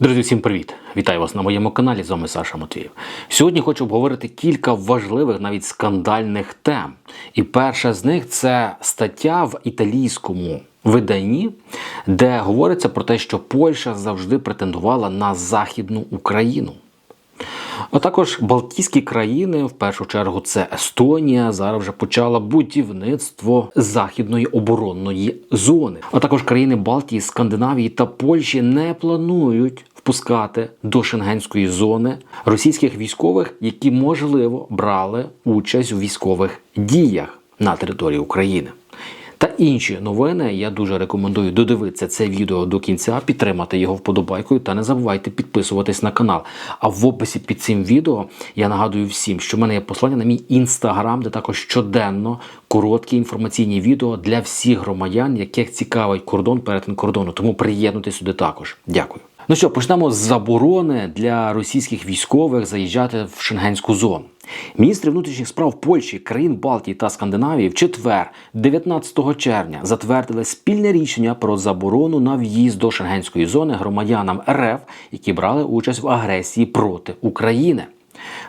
Друзі, всім привіт! Вітаю вас на моєму каналі. З вами Саша Матвіїв. Сьогодні хочу обговорити кілька важливих, навіть скандальних тем. І перша з них це стаття в італійському виданні, де говориться про те, що Польща завжди претендувала на Західну Україну. А також Балтійські країни, в першу чергу, це Естонія, зараз вже почала будівництво західної оборонної зони. А також країни Балтії, Скандинавії та Польщі не планують впускати до шенгенської зони російських військових, які можливо брали участь у військових діях на території України. Та інші новини я дуже рекомендую додивитися це відео до кінця, підтримати його вподобайкою та не забувайте підписуватись на канал. А в описі під цим відео я нагадую всім, що в мене є послання на мій інстаграм, де також щоденно короткі інформаційні відео для всіх громадян, яких цікавить кордон перетин кордону. Тому приєднуйтесь сюди також. Дякую. Ну що, почнемо з заборони для російських військових заїжджати в шенгенську зону. Міністри внутрішніх справ Польщі, країн Балтії та Скандинавії в четвер, 19 червня, затвердили спільне рішення про заборону на в'їзд до шенгенської зони громадянам РФ, які брали участь в агресії проти України.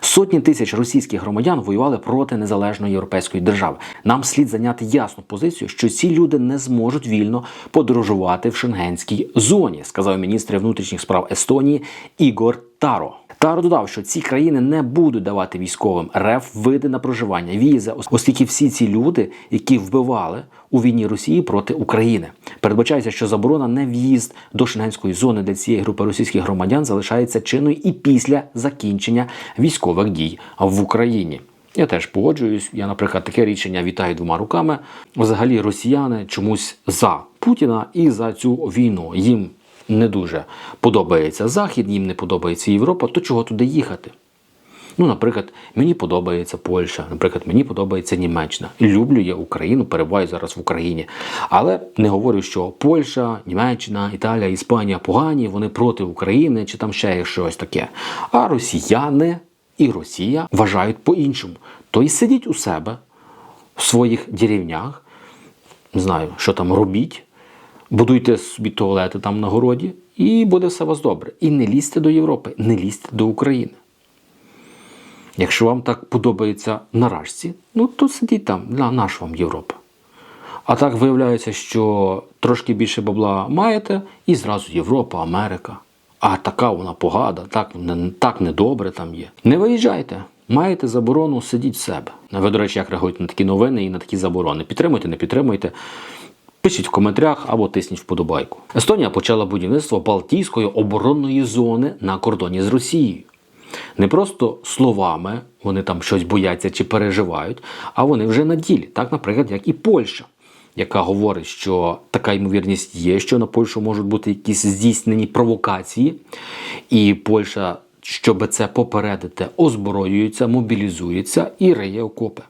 Сотні тисяч російських громадян воювали проти незалежної європейської держави. Нам слід зайняти ясну позицію, що ці люди не зможуть вільно подорожувати в шенгенській зоні, сказав міністр внутрішніх справ Естонії Ігор Таро. Таро додав, що ці країни не будуть давати військовим РФ види на проживання візи, оскільки всі ці люди, які вбивали у війні Росії проти України, передбачається, що заборона на в'їзд до шенгенської зони для цієї групи російських громадян залишається чинною і після закінчення військових дій в Україні. Я теж погоджуюсь. Я, наприклад, таке рішення вітаю двома руками. Взагалі, росіяни чомусь за Путіна і за цю війну. Їм не дуже подобається Захід, їм не подобається Європа, то чого туди їхати? Ну, наприклад, мені подобається Польща, наприклад, мені подобається Німеччина. Люблю я Україну, перебуваю зараз в Україні. Але не говорю, що Польща, Німеччина, Італія, Іспанія погані, вони проти України чи там ще є щось таке. А росіяни і Росія вважають по-іншому. То й сидіть у себе в своїх деревнях, не знаю, що там робіть, будуйте собі туалети там на городі, і буде все у вас добре. І не лізьте до Європи, не лізьте до України. Якщо вам так подобається наражці, ну то сидіть там, на наш вам Європа. А так виявляється, що трошки більше бабла маєте, і зразу Європа, Америка. А така вона погада, так, так недобре там є. Не виїжджайте. Маєте заборону, сидіть в себе. Ви, до речі, як реагуєте на такі новини і на такі заборони? Підтримуйте, не підтримуйте. Пишіть в коментарях або тисніть вподобайку. Естонія почала будівництво Балтійської оборонної зони на кордоні з Росією. Не просто словами вони там щось бояться чи переживають, а вони вже на ділі, так, наприклад, як і Польща, яка говорить, що така ймовірність є, що на Польщу можуть бути якісь здійснені провокації, і Польща, щоб це попередити, озброюється, мобілізується і риє окопи.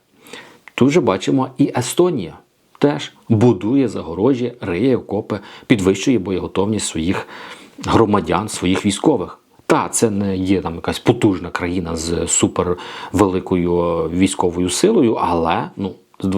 Тут же бачимо і Естонія теж будує загорожі, риє окопи, підвищує боєготовність своїх громадян, своїх військових. Та це не є там якась потужна країна з супервеликою військовою силою, але ну.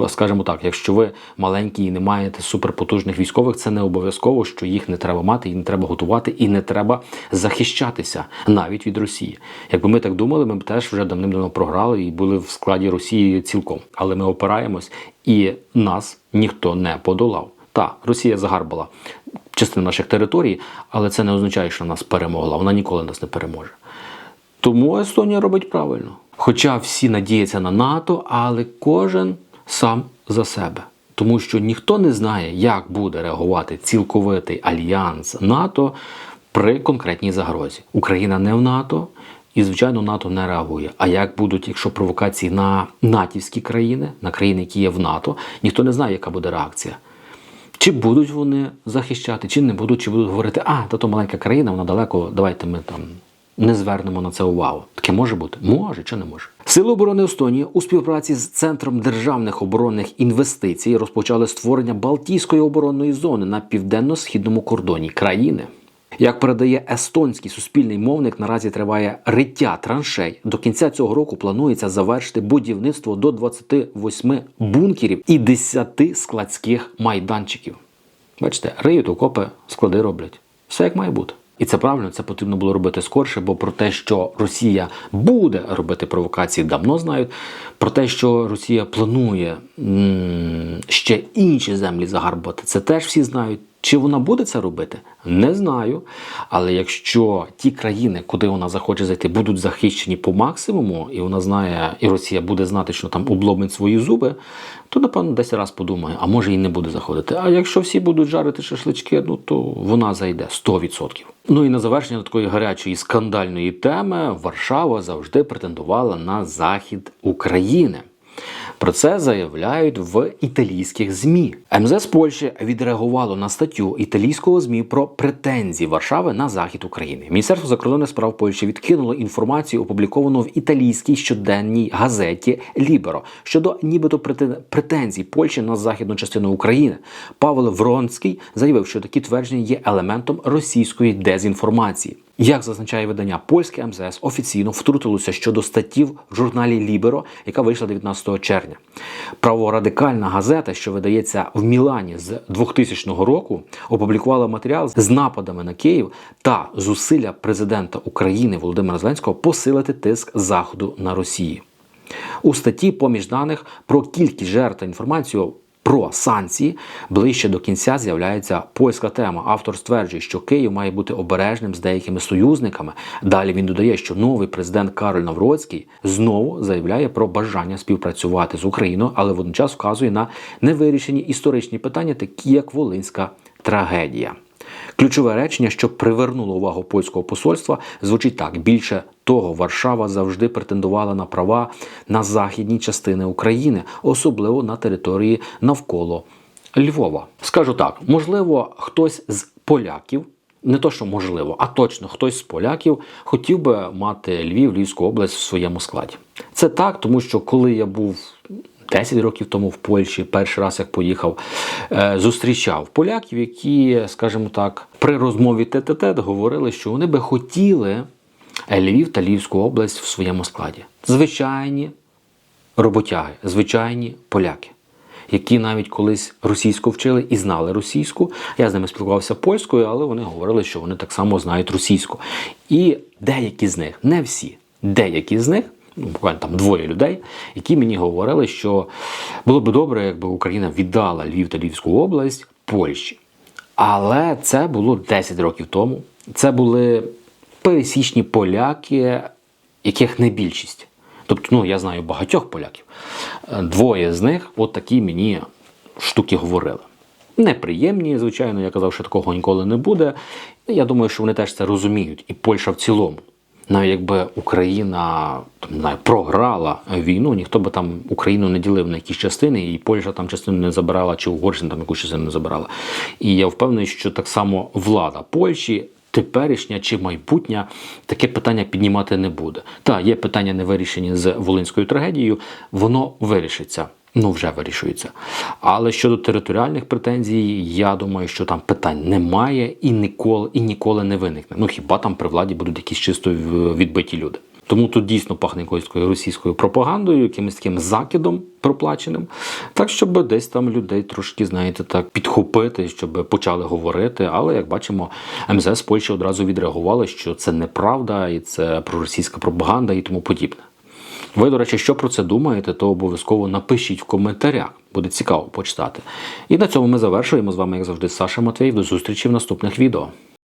Скажімо так, якщо ви маленькі і не маєте суперпотужних військових, це не обов'язково, що їх не треба мати, і не треба готувати, і не треба захищатися навіть від Росії. Якби ми так думали, ми б теж вже давним-давно програли і були в складі Росії цілком. Але ми опираємось, і нас ніхто не подолав. Та Росія загарбала частину наших територій, але це не означає, що нас перемогла. Вона ніколи нас не переможе. Тому Естонія робить правильно. Хоча всі надіються на НАТО, але кожен сам за себе. Тому що ніхто не знає, як буде реагувати цілковитий альянс НАТО при конкретній загрозі. Україна не в НАТО, і, звичайно, НАТО не реагує. А як будуть, якщо провокації на натівські країни, на країни, які є в НАТО, ніхто не знає, яка буде реакція. Чи будуть вони захищати, чи не будуть, чи будуть говорити, а, та то маленька країна, вона далеко, давайте ми там не звернемо на це увагу. Таке може бути? Може чи не може. Сили оборони Естонії у співпраці з Центром державних оборонних інвестицій розпочали створення Балтійської оборонної зони на південно-східному кордоні країни. Як передає естонський суспільний мовник, наразі триває риття траншей. До кінця цього року планується завершити будівництво до 28 бункерів і 10 складських майданчиків. Бачите, риють окопи, склади роблять. Все як має бути. І це правильно, це потрібно було робити скорше, бо про те, що Росія буде робити провокації, давно знають. Про те, що Росія планує ще інші землі загарбати, це теж всі знають. Чи вона буде це робити? Не знаю. Але якщо ті країни, куди вона захоче зайти, будуть захищені по максимуму, і вона знає, і Росія буде знати, що там обломить свої зуби, то напевно десь раз подумає, а може і не буде заходити. А якщо всі будуть жарити шашлички, ну то вона зайде 100%. Ну і на завершення такої гарячої скандальної теми Варшава завжди претендувала на захід України. Про це заявляють в італійських змі. МЗС Польщі відреагувало на статтю італійського змі про претензії Варшави на захід України. Міністерство закордонних справ Польщі відкинуло інформацію, опубліковану в італійській щоденній газеті Ліберо щодо нібито претензій Польщі на західну частину України. Павел Вронський заявив, що такі твердження є елементом російської дезінформації. Як зазначає видання, польське МЗС офіційно втрутилося щодо статтів в журналі Ліберо, яка вийшла 19 червня. Праворадикальна газета, що видається в Мілані з 2000 року, опублікувала матеріал з нападами на Київ та зусилля президента України Володимира Зеленського посилити тиск заходу на Росію. У статті поміж даних про кількість жертв та інформацію про санкції ближче до кінця з'являється польська тема. Автор стверджує, що Київ має бути обережним з деякими союзниками. Далі він додає, що новий президент Кароль Навроцький знову заявляє про бажання співпрацювати з Україною, але водночас вказує на невирішені історичні питання, такі як Волинська трагедія. Ключове речення, що привернуло увагу польського посольства, звучить так: більше того, Варшава завжди претендувала на права на західні частини України, особливо на території навколо Львова. Скажу так: можливо, хтось з поляків. Не то, що можливо, а точно хтось з поляків хотів би мати Львів, Львівську область в своєму складі. Це так, тому що коли я був 10 років тому в Польщі, перший раз як поїхав, е, зустрічав поляків, які, скажімо так, при розмові тет-тет говорили, що вони би хотіли Львів та Львівську область в своєму складі. Звичайні роботяги, звичайні поляки. Які навіть колись російську вчили і знали російську. Я з ними спілкувався польською, але вони говорили, що вони так само знають російську. І деякі з них, не всі, деякі з них, ну, буквально там двоє людей, які мені говорили, що було б добре, якби Україна віддала Львів та Львівську область Польщі. Але це було 10 років тому. Це були пересічні поляки, яких не більшість. Тобто, ну я знаю багатьох поляків. Двоє з них от такі мені штуки говорили. Неприємні, звичайно, я казав, що такого ніколи не буде. Я думаю, що вони теж це розуміють, і Польща в цілому. Навіть якби Україна там, не знаю, програла війну, ніхто би там Україну не ділив на якісь частини, і Польща там частину не забирала, чи Угорщина там якусь частину не забирала. І я впевнений, що так само влада Польщі теперішня чи майбутня таке питання піднімати не буде. Та є питання не вирішені з Волинською трагедією, воно вирішиться. Ну, вже вирішується. Але щодо територіальних претензій, я думаю, що там питань немає і ніколи, і ніколи не виникне. Ну хіба там при владі будуть якісь чисто відбиті люди. Тому тут дійсно пахне якоюсь російською пропагандою, якимось таким закидом проплаченим. Так, щоб десь там людей трошки, знаєте, так підхопити, щоб почали говорити. Але як бачимо, МЗС Польщі одразу відреагували, що це неправда і це проросійська пропаганда і тому подібне. Ви, до речі, що про це думаєте, то обов'язково напишіть в коментарях. Буде цікаво почитати. І на цьому ми завершуємо з вами, як завжди, Саша Матвєєв. До зустрічі в наступних відео.